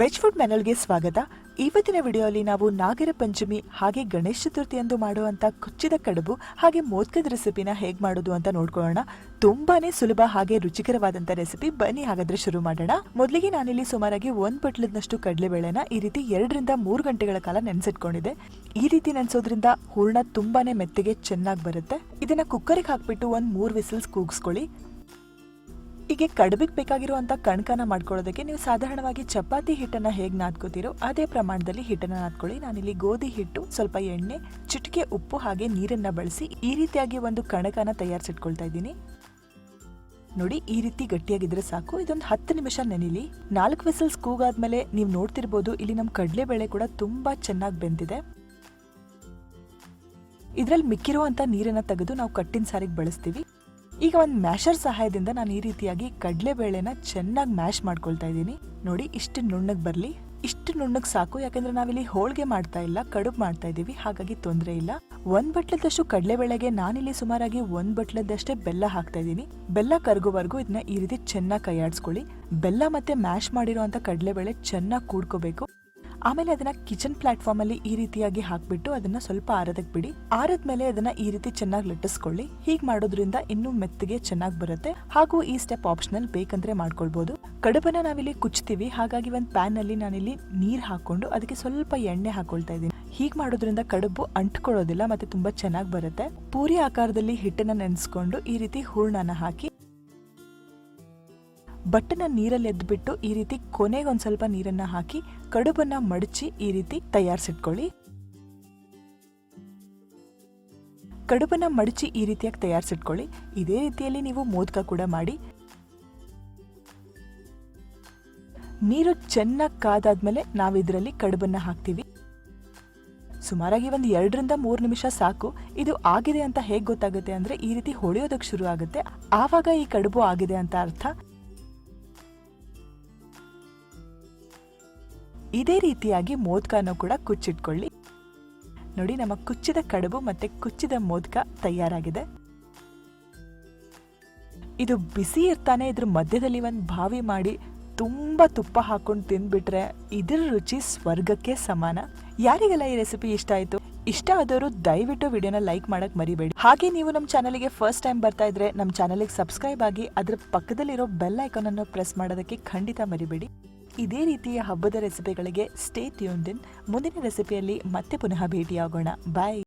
Veg food ಮೆನಲ್ಗೆ ಸ್ವಾಗತ. ಇವತ್ತಿನ ವಿಡಿಯೋಲಿ ನಾವು ನಾಗರ ಪಂಚಮಿ ಹಾಗೆ ಗಣೇಶ ಚತುರ್ಥಿ ಎಂದು ಮಾಡುವಂತ ಕುಚ್ಚಿದ ಕಡುಬು ಹಾಗೆ ಮೋದ್ಕದ ರೆಸಿಪಿನ ಹೇಗೆ ಮಾಡೋದು ಅಂತ ನೋಡ್ಕೊಳ್ಳೋಣ. ತುಂಬಾನೇ ಸುಲಭ ಹಾಗೆ ರುಚಿಕರವಾದಂತ ರೆಸಿಪಿ ಬನ್ನಿ ಹಾಗಾದ್ರೆ ಶುರು ಮಾಡೋಣ. ಮೊದಲಿಗೆ ನಾನಿಲ್ಲಿ ಸುಮಾರಾಗಿ ಒಂದು ಬಟ್ಲದಷ್ಟು ಕಡಲೆಬೇಳೆನ ಈ ರೀತಿ ಎರಡರಿಂದ ಮೂರು ಗಂಟೆಗಳ ಕಾಲ ನೆನೆಸಿಟ್ಕೊಂಡಿದೆ ಈ ರೀತಿ ನೆನೆಸೋದ್ರಿಂದ ಹೂರ್ಣ ತುಂಬಾನೇ ಮೆತ್ತಗೆ ಚೆನ್ನಾಗಿ ಬರುತ್ತೆ. ಇದನ್ನ ಕುಕ್ಕರಿಗೆ ಹಾಕ್ಬಿಟ್ಟು ಒಂದು ಮೂರು ವಿಸಿಲ್ಸ್ ಕೂಗಿಸ್ಕೊಳ್ಳಿ. ಹೀಗೆ ಕಡುಬಿಗೆ ಬೇಕಾಗಿರುವಂಥ ಕಣ್ಕನ ಮಾಡ್ಕೊಳ್ಳೋದಕ್ಕೆ ನೀವು ಸಾಧಾರಣವಾಗಿ ಚಪಾತಿ ಹಿಟ್ಟನ್ನ ಹೇಗೆ ನಾದ್ಕೋತೀರೋ ಅದೇ ಪ್ರಮಾಣದಲ್ಲಿ ಹಿಟ್ಟನ್ನ ನಾದ್ಕೊಳ್ಳಿ. ನಾನಿಲ್ಲಿ ಗೋಧಿ ಹಿಟ್ಟು, ಸ್ವಲ್ಪ ಎಣ್ಣೆ, ಚಿಟಿಕೆ ಉಪ್ಪು ಹಾಗೆ ನೀರನ್ನ ಬಳಸಿ ಈ ರೀತಿಯಾಗಿ ಒಂದು ಕಣಕನ ತಯಾರಿಸಿಟ್ಕೊಳ್ತಾ ಇದ್ದೀನಿ. ನೋಡಿ, ಈ ರೀತಿ ಗಟ್ಟಿಯಾಗಿದ್ರೆ ಸಾಕು. ಇದೊಂದು ಹತ್ತು ನಿಮಿಷ ನೆನಿಲಿ. ನಾಲ್ಕು ವಿಸಲ್ಸ್ ಕೂಗಾದ್ಮೇಲೆ ನೀವು ನೋಡ್ತಿರ್ಬೋದು, ಇಲ್ಲಿ ನಮ್ಮ ಕಡಲೆಬೇಳೆ ಕೂಡ ತುಂಬಾ ಚೆನ್ನಾಗಿ ಬೆಂದಿದೆ. ಇದರಲ್ಲಿ ಮಿಕ್ಕಿರುವಂಥ ನೀರನ್ನ ತೆಗೆದು ನಾವು ಕಟ್ಟಿನ ಸಾರಿಗೆ ಬಳಸ್ತೀವಿ. ಈಗ ಒಂದು ಮ್ಯಾಶರ್ ಸಹಾಯದಿಂದ ನಾನು ಈ ರೀತಿಯಾಗಿ ಕಡಲೆಬೇಳೆನ ಚೆನ್ನಾಗಿ ಮ್ಯಾಶ್ ಮಾಡ್ಕೊಳ್ತಾ ಇದ್ದೀನಿ. ನೋಡಿ, ಇಷ್ಟು ನುಣ್ಣಗೆ ಬರಲಿ. ಇಷ್ಟು ನುಣ್ಣಗೆ ಸಾಕು, ಯಾಕಂದ್ರೆ ನಾವಿಲ್ಲಿ ಹೋಳಿಗೆ ಮಾಡ್ತಾ ಇಲ್ಲ, ಕಡುಬು ಮಾಡ್ತಾ ಇದ್ದೀವಿ, ಹಾಗಾಗಿ ತೊಂದರೆ ಇಲ್ಲ. ಒಂದ್ ಬಟ್ಲದಷ್ಟು ಕಡಲೆಬೇಳೆಗೆ ನಾನಿಲ್ಲಿ ಸುಮಾರಾಗಿ ಒಂದ್ ಬಟ್ಲದಷ್ಟೇ ಬೆಲ್ಲ ಹಾಕ್ತಾ ಇದ್ದೀನಿ. ಬೆಲ್ಲ ಕರಗೋವರೆಗೂ ಇದನ್ನ ಈ ರೀತಿ ಚೆನ್ನಾಗಿ ಕೈಯಾಡಿಸ್ಕೊಳ್ಳಿ. ಬೆಲ್ಲ ಮತ್ತೆ ಮ್ಯಾಶ್ ಮಾಡಿರುವಂತ ಕಡಲೆಬೇಳೆ ಚೆನ್ನಾಗಿ ಕೂಡ್ಕೋಬೇಕು. ಆಮೇಲೆ ಅದನ್ನ ಕಿಚನ್ ಪ್ಲಾಟ್ಫಾರ್ಮ್ ಅಲ್ಲಿ ಈ ರೀತಿಯಾಗಿ ಹಾಕ್ಬಿಟ್ಟು ಅದನ್ನ ಸ್ವಲ್ಪ ಆರದಕ್ ಬಿಡಿ. ಆರದ್ಮೇಲೆ ಅದನ್ನ ಈ ರೀತಿ ಚೆನ್ನಾಗಿ ಲಟ್ಟಿಸ್ಕೊಳ್ಳಿ. ಹೀಗೆ ಮಾಡೋದ್ರಿಂದ ಇನ್ನೂ ಮೆತ್ತಗೆ ಚೆನ್ನಾಗಿ ಬರುತ್ತೆ. ಹಾಗೂ ಈ ಸ್ಟೆಪ್ ಆಪ್ಷನಲ್ ಬೇಕಂದ್ರೆ ಮಾಡ್ಕೊಳ್ಬಹುದು ಕಡುಬನ್ನ ನಾವಿಲ್ಲಿ ಕುಚ್ತೀವಿ. ಹಾಗಾಗಿ ಒಂದ್ ಪ್ಯಾನ್ ಅಲ್ಲಿ ನಾನಿಲ್ಲಿ ನೀರ್ ಹಾಕೊಂಡು ಅದಕ್ಕೆ ಸ್ವಲ್ಪ ಎಣ್ಣೆ ಹಾಕೊಳ್ತಾ ಇದ್ದೀನಿ. ಹೀಗೆ ಮಾಡೋದ್ರಿಂದ ಕಡುಬು ಅಂಟ್ಕೊಳ್ಳೋದಿಲ್ಲ, ಮತ್ತೆ ತುಂಬಾ ಚೆನ್ನಾಗಿ ಬರುತ್ತೆ. ಪೂರಿ ಆಕಾರದಲ್ಲಿ ಹಿಟ್ಟನ್ನ ನೆನೆಸ್ಕೊಂಡು ಈ ರೀತಿ ಹೂರ್ಣನ ಹಾಕಿ ಬಟ್ಟನ ನೀರಲ್ಲಿ ಎದ್ಬಿಟ್ಟು ಈ ರೀತಿ ಕೊನೆಗೆ ಒಂದು ಸ್ವಲ್ಪ ನೀರನ್ನ ಹಾಕಿ ಕಡುಬನ್ನ ಮಡಚಿ ಈ ರೀತಿ ತಯಾರಿಸಿಟ್ಕೊಳ್ಳಿ. ಕಡುಬನ್ನ ಮಡಚಿ ಈ ರೀತಿಯಾಗಿ ತಯಾರಿಸಿಟ್ಕೊಳ್ಳಿ. ಇದೇ ರೀತಿಯಲ್ಲಿ ನೀವು ಮೋದಕ ಕೂಡ ಮಾಡಿ. ನೀರು ಚೆನ್ನಾಗಿ ಕಾದಾದ್ಮೇಲೆ ನಾವು ಇದರಲ್ಲಿ ಕಡುಬನ್ನ ಹಾಕ್ತೀವಿ. ಸುಮಾರಾಗಿ ಒಂದು ಎರಡರಿಂದ ಮೂರು ನಿಮಿಷ ಸಾಕು. ಇದು ಆಗಿದೆ ಅಂತ ಹೇಗೆ ಗೊತ್ತಾಗುತ್ತೆ ಅಂದ್ರೆ ಈ ರೀತಿ ಹೊಳೆಯೋದಕ್ಕೆ ಶುರು ಆಗುತ್ತೆ. ಆವಾಗ ಈ ಕಡುಬು ಆಗಿದೆ ಅಂತ ಅರ್ಥ. ಇದೇ ರೀತಿಯಾಗಿ ಮೋದಕನೂ ಕೂಡ ಕುಚ್ಚಿಟ್ಕೊಳ್ಳಿ. ನೋಡಿ, ನಮ್ಮ ಕುಚ್ಚಿದ ಕಡುಬು ಮತ್ತೆ ಕುಚ್ಚಿದ ಮೋದಕ ತಯಾರಾಗಿದೆ. ಇದು ಬಿಸಿ ಇರ್ತಾನೆ, ಇದ್ರ ಮಧ್ಯದಲ್ಲಿ ಒಂದು ಬಾವಿ ಮಾಡಿ ತುಂಬಾ ತುಪ್ಪ ಹಾಕೊಂಡು ತಿಂದ್ಬಿಟ್ರೆ ಇದ್ರ ರುಚಿ ಸ್ವರ್ಗಕ್ಕೆ ಸಮಾನ. ಯಾರಿಗೆಲ್ಲ ಈ ರೆಸಿಪಿ ಇಷ್ಟ ಆಯ್ತು? ಇಷ್ಟ ಆದವರು ದಯವಿಟ್ಟು ವಿಡಿಯೋನ ಲೈಕ್ ಮಾಡಕ್ ಮರಿಬೇಡಿ. ಹಾಗೆ ನೀವು ನಮ್ಮ ಚಾನಲ್ಗೆ ಫಸ್ಟ್ ಟೈಮ್ ಬರ್ತಾ ಇದ್ರೆ ನಮ್ಮ ಚಾನಲ್ಗೆ ಸಬ್ಸ್ಕ್ರೈಬ್ ಆಗಿ ಅದ್ರ ಪಕ್ಕದಲ್ಲಿರೋ ಬೆಲ್ ಐಕಾನ್ ಅನ್ನು ಪ್ರೆಸ್ ಮಾಡೋದಕ್ಕೆ ಖಂಡಿತ ಮರಿಬೇಡಿ. ಇದೇ ರೀತಿಯ ಹಬ್ಬದ ರೆಸಿಪಿಗಳಿಗೆ ಸ್ಟೇ ಇನ್ ಮುಂದಿನ ರೆಸಿಪಿಯಲ್ಲಿ ಮತ್ತೆ ಪುನಃ ಭೇಟಿಯಾಗೋಣ. ಬಾಯ್